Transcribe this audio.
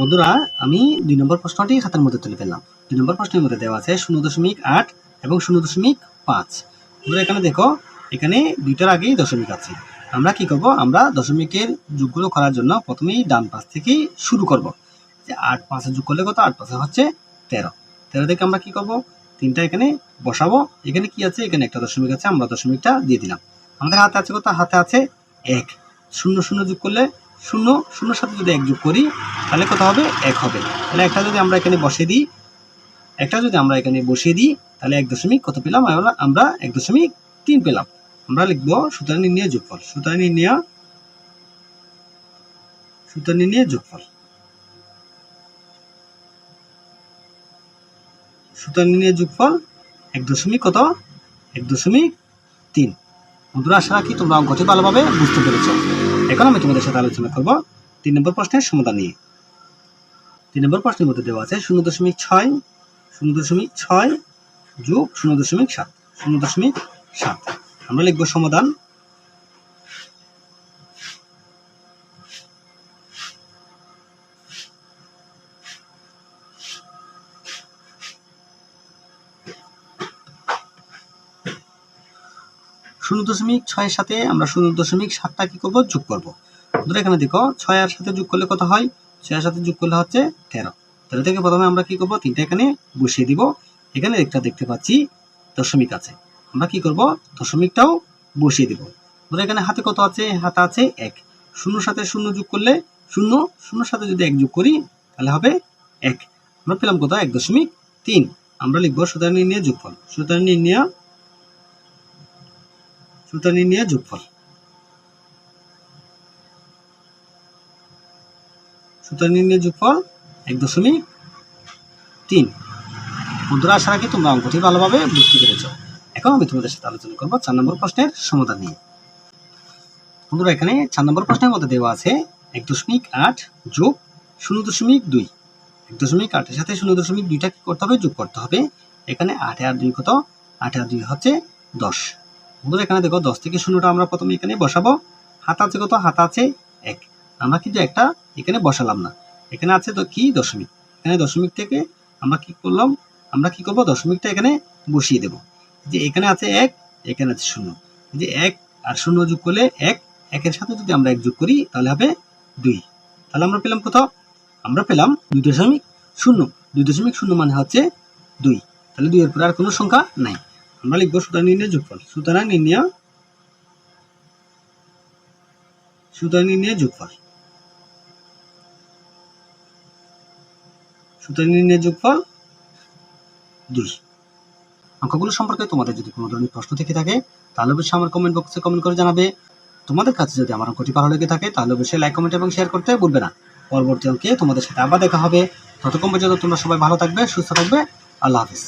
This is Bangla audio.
বন্ধুরা, আমি দুই নম্বর প্রশ্নটি খাতার মধ্যে তুলে ফেললাম। দুই নম্বর প্রশ্নের মধ্যে দেওয়া আছে শূন্য দশমিক আট এবং শূন্য দশমিক পাঁচ। বন্ধুরা, এখানে দেখো, এখানে দুইটার আগেই দশমিক আছে। আমরা কি করব? আমরা দশমিকের যোগগুলো করার জন্য প্রথমেই ডান পাশ থেকেই শুরু করব। যে আট পাঁচে যোগ করলে কত? আট পাঁচে হচ্ছে তেরো। তেরো থেকে আমরা কি করব? তিনটা এখানে বসাবো। এখানে কি আছে? এখানে একটা দশমিক আছে, আমরা দশমিকটা দিয়ে দিলাম। আমাদের হাতে আছে কত? হাতে আছে এক। শূন্য শূন্য যোগ করলে শূন্য শূন্যর সাথে যদি এক যোগ করি, তাহলে কত হবে? এক হবে। তাহলে একটা যদি আমরা এখানে বসিয়ে দিই, একটা যদি আমরা এখানে বসিয়ে দিই, তাহলে এক দশমিক কত পেলাম? আমরা আমরা এক দশমিক তিন পেলাম। আমরা লিখব সুতরাং নির্ণয় যোগফল। সুতরাং নির্ণয় সুতরাং নির্ণয় যোগফল। সুতরাং নির্ণয় যোগফল এক দশমিক কত? এক দশমিক তিন। বন্ধুরা, আশা রাখি তোমরা অঙ্কটি ভালোভাবে বুঝতে পেরেছ। এখন আমি তোমাদের সাথে আলোচনা করব তিন নম্বর প্রশ্নের সমাধান নিয়ে। তিন নম্বর প্রশ্নের মধ্যে দেওয়া আছে শূন্য দশমিক ছয়, শূন্য দশমিক ছয় যোগ শূন্য দশমিক সাত, শূন্য দশমিক সাত। আমরা লিখব সমাধান শূন্য দশমিক ছয়ের সাথে আমরা শূন্য দশমিক সাতটা কি করব? যোগ করব। ধরো এখানে দেখো ছয় আর সাথে যোগ করলে কত হয়? ছয়ের সাথে যোগ করলে হচ্ছে তেরো। তেরো থেকে প্রথমে আমরা কি করব? তিনটা এখানে বসিয়ে দিব। এখানে একটা দেখতে পাচ্ছি দশমিক আছে। আমরা কি করব? দশমিকটাও বসিয়ে দিব। ধরো এখানে হাতে কত আছে? হাতে আছে এক। শূন্য সাথে শূন্য যোগ করলে শূন্য। শূন্যর সাথে যদি এক যোগ করি, তাহলে হবে এক। আমরা পেলাম কত? এক দশমিক তিন। আমরা লিখব সুতরাং নির্ণয় যোগফল। সুতরাং নির্ণয় সুতরাং নির্ণয় যোগফল। সুতরাং নির্ণয় যোগফল এক দশমিক তিন। বন্ধুরা, আশা রাখি তোমরা অঙ্কটি ভালোভাবে বুঝতে পেরেছ। এখন আমি তোমাদের সাথে আলোচনা করব চার নম্বর প্রশ্নের সমাধান নিয়ে। বন্ধুরা, এখানে চার নম্বর প্রশ্নের মধ্যে দেওয়া আছে এক দশমিক আট যোগ শূন্য দশমিক দুই। এক দশমিক আটের সাথে শূন্য দশমিক দুইটা কি করতে হবে? যোগ করতে হবে। এখানে আটে আর দুই কত? আটে আর দুই হচ্ছে দশ। বন্ধুরা, এখানে দেখো, দশ থেকে শূন্যটা আমরা প্রথমে এখানে বসাবো। হাত আছে কত? হাত আছে এক। আমরা কিন্তু একটা এখানে বসালাম না। এখানে আছে তো কি? দশমিক। এখানে দশমিক থেকে আমরা কি করলাম? আমরা কি করব? দশমিকটা এখানে বসিয়ে দেব। যে এখানে আছে এক, এখানে আছে শূন্য। যে এক আর শূন্য যোগ করলে এক, একের সাথে যদি আমরা এক যোগ করি, তাহলে হবে দুই। তাহলে আমরা পেলাম কত? আমরা পেলাম দুই দশমিক শূন্য। দুই দশমিক শূন্য মানে হচ্ছে দুই। তাহলে দুইয়ের পরে আর কোনো সংখ্যা নাই। আমরা লিখব সুতরাং নির্ণয় যোগফল। সুতরাং নির্ণয় সুতরাং নির্ণয় যোগফল। সুতরাং নির্ণয় যোগফল দুই। অঙ্কগুলো সম্পর্কে তোমাদের যদি কোনো ধরনের প্রশ্ন থেকে থাকে, তাহলে অবশ্যই আমার কমেন্ট বক্সে কমেন্ট করে জানাবে। তোমাদের কাছে যদি আমার অঙ্কটি ভালো লেগে থাকে, তাহলে অবশ্যই লাইক কমেন্ট এবং শেয়ার করতে ভুলবে না। পরবর্তী অঙ্কে তোমাদের সাথে আবার দেখা হবে। ততক্ষণ পর্যন্ত তোমরা সবাই ভালো থাকবে, সুস্থ থাকবে। আল্লাহ হাফিজ।